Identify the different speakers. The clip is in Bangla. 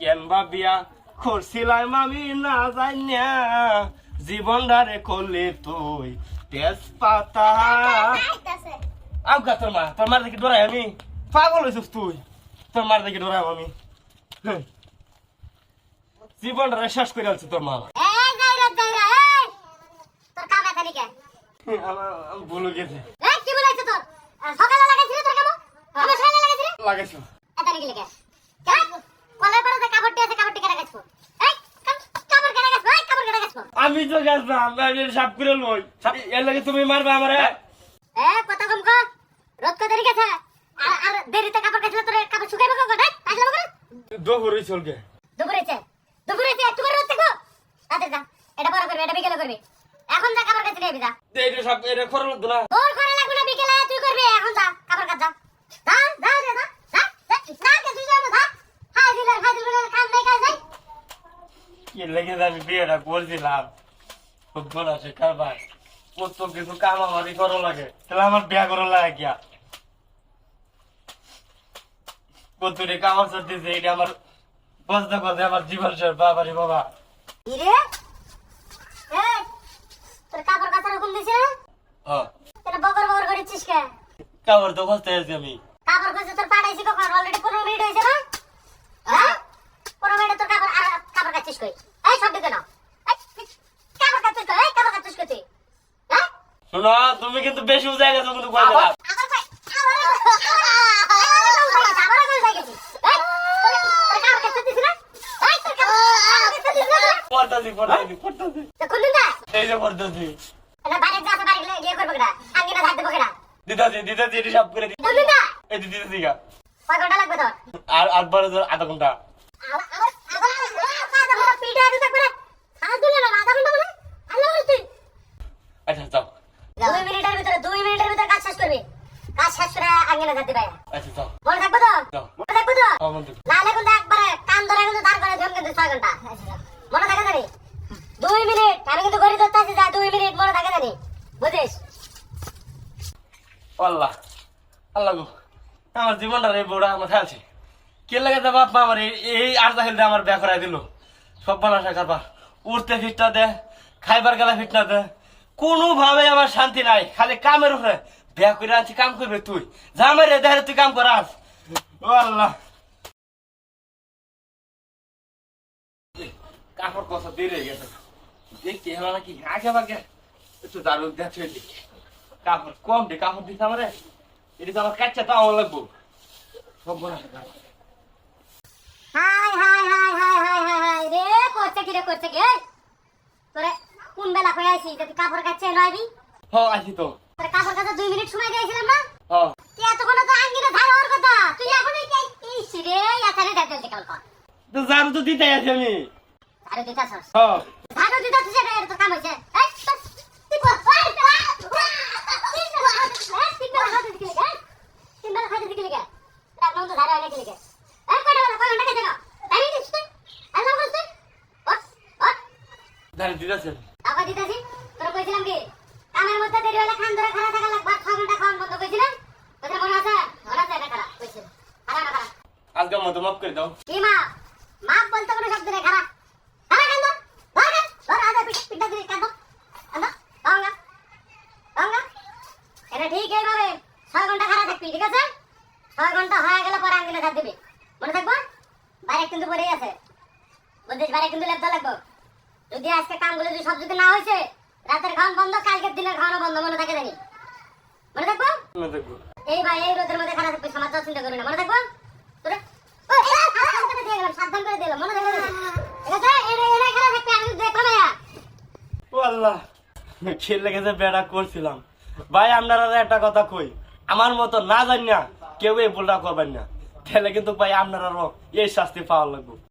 Speaker 1: কেন বা বিয়া করছিলাম আমি না জানিয়া। জীবন ধারে করলে তুই তেজপাতা। আউকা তোর মা তোর মার দেখি ডরাই আমি। পাগল হয়েছিস তুই। তোর মার দেখি ডরাই আমি। জীবনটা শেষ করে আলছি তোর মা। ভুলে গেছে।
Speaker 2: এই কি বলাইছ তোর আহ, সকালে লাগাইছিস তোর কামো আমার সকালে লাগাইছিস
Speaker 1: লাগাইছো
Speaker 2: এটা নাকি লিখে কেন কলের পরে যে কাপড়টি আছে কাপড়টি কেটে গেছো এই কাপ- কাপড় কেটে গেছো এই কাপড় কেটে গেছো
Speaker 1: আমি তো গেছিলাম আমি সাপ করে লই। এর লাগে তুমি মারবে আমারে?
Speaker 2: এ কথা কম কর রোদ কত দেরি গেছে? আর আর দেরিতে কাপড় কাচলে তোর কাপড় শুকাইবে কখন এই কাচলে কখন
Speaker 1: দোহরি চলকে
Speaker 2: দুপুরেছে দুপুরেছে একটু করে রোদ দেখো। রাতে যা এটা বড় করবি এটা বিকেলে করবি। এখন যা কাপড় কাচলে যাবি যা।
Speaker 1: এটা সব এটা খরচ লাগতো না।
Speaker 2: তোর করে লাগবে না বিকেলে তুই করবি এখন যা কাপড় কাচ যা যা যা যা যা যা কে তুই যাবে যা হাই দিলে হাই দিলে কাম নাই কাজ নাই
Speaker 1: কি লেগে আমি বিয়েটা করছিলাম ভালো আছে কারবার কত কিছু কাম আমারই করো লাগে। তাহলে আমার বিয়া করো লাগে কিয়া? কত রে কামার দিছে এটা আমার বসতে বসতে আমার জীবন শেষ বাবারি বাবা।
Speaker 2: ইরে? এ তোর কাপড় কাচার হুকুম দিছে?
Speaker 1: হ্যাঁ
Speaker 2: এটা বকর বকর করেছিস কে?
Speaker 1: কাবার তো বসতে আছি আমি।
Speaker 2: কাপড় কাচে তোর পাঠাইছি কখন? অলরেডি পনেরো মিনিট হয়েছে না? হ্যাঁ? পনেরো মিনিটে তোর কাপড় আর কাপড় কাচ্ছিস কই? এই সব দিকে না এই, কাপড় কাচ্ছিস কই এই কাপড় কাচ্ছিস কই তুই হ্যাঁ
Speaker 1: শোনো তুমি কিন্তু বেশি উজাই গেছো কিন্তু কই দিলাম
Speaker 2: আবার কই গেছিস এই তোর কাপড় কাচ্ছিস দিছিস না এই তোর? কাপড় কাচ্ছিস না
Speaker 1: পড়তাছি পড়তাছি পড়তাছি
Speaker 2: তো
Speaker 1: আচ্ছা যাও।
Speaker 2: দুই মিনিটের ভিতরে দুই মিনিটের ভিতরে কাজ শেষ করবি। কাজ শেষ করে আঙ্গিনা ধার দিবে
Speaker 1: আচ্ছা যাও।
Speaker 2: মনে থাকবে তো? মনে থাকবে তো?
Speaker 1: আমার দিকে।
Speaker 2: নাহলে কিন্তু একবারে কান ধরে কিন্তু দাঁড় করে দিলাম কিন্তু ছয় ঘণ্টা। মনে থাকে জানি? দুই মিনিট আমি কিন্তু ঘড়ি ধরতে আছি যা দুই মিনিট মনে থাকে জানি? বুঝিস?
Speaker 1: আল্লাহ আল্লাহ গো। আমার জীবনটা রে বড় আমার খেয়ালছে কে লাগে দে বাপ আমার? এই- আর্দা হেলতে আমার বিয়া করাই দিল। সব কারবার উঠতে ফিটটা দে খাইবার গেলা ফিটনা দে। কোনোভাবে আমার শান্তি নাই। খালি কামের উপরে বিয়া করে আনছি, কাম করবে তুই। জামাই রে দেহে তুই কাম করাস আল্লাহ। কাপড় কষা দিয়ে গেছে কাপড় কম দে, কাপড় তো আমার তো আমার
Speaker 2: রে কি রে কোন বেলা কই আইছি যদি কাপড় কাচ্ছে নয়বি
Speaker 1: হ আসি তো
Speaker 2: তোরে কাপড় কাচা দুই মিনিট সময় দিয়েছিলাম না
Speaker 1: হ
Speaker 2: তুই এতক্ষণ তো আঙ্গিনা ধার হওয়ার কথা তুই এখন এই ইস রে এখানে ধার দিতে কেমন কর
Speaker 1: তো জারু তো দিতে আছি আমি
Speaker 2: আরে দিতে আসস
Speaker 1: হ
Speaker 2: ধারও দিতে আসছিস এটা তো কাম হয়েছে এই তুই তিন বেলা হাতে দিকে, তিন বেলা হাতে দিকে কোন তো ধারে হয় এই, কয়টা বেলা, কয় ঘণ্টা তুই? করছিস তুই?
Speaker 1: দিতেছে?
Speaker 2: তোরা কইছিলাম কি কামের মধ্যে দেরি হলে খান ধরে খারাপ থাকা লাগবে আর ছ ঘণ্টা খাওয়ান বন্ধ কইছিলাম? মনে আছে? মনে আছে? এটা খারাপ কইছিল খারাপ না খারাপ
Speaker 1: আজকে মতো মাফ করে দাও।
Speaker 2: কি মা মাপ বলতে কোনো শব্দ নেই খারাপ ধর ধর আদা পিঠ পিঠা এটা ঠিক এইভাবে। ছয় ঘণ্টা খারাপ থাকবি ঠিক আছে? ছয় ঘণ্টা হয়ে গেলে পরে আঙ্গিলে ধার দিবি। মনে থাকব? বাইরে কিন্তু পড়েই আছে। বুঝছিস বাইরে কিন্তু লেপটা লাগবো। যদি আজকে কামগুলো যদি সব যদি না হয়েছে রাতের খাওয়ান বন্ধ কালকের দিনের খাওয়ানো বন্ধ মনে থাকে জানি। মনে থাকব?
Speaker 1: মনে থাকব।
Speaker 2: এই ভাই এই রোদের মধ্যে খারাপ থাকবে সমাজ চিন্তা করবি না মনে থাকব? তোরে সাবধান করে করে দিলাম মনে
Speaker 1: আল্লাহ খেলে গেছে বেড়া করছিলাম। ভাই আপনারা একটা কথা কই আমার মতো না জানি না কেউ এই ভুলটা করবেন না। তাহলে কিন্তু ভাই আপনারা এই শাস্তি পাওয়ার লাগবে।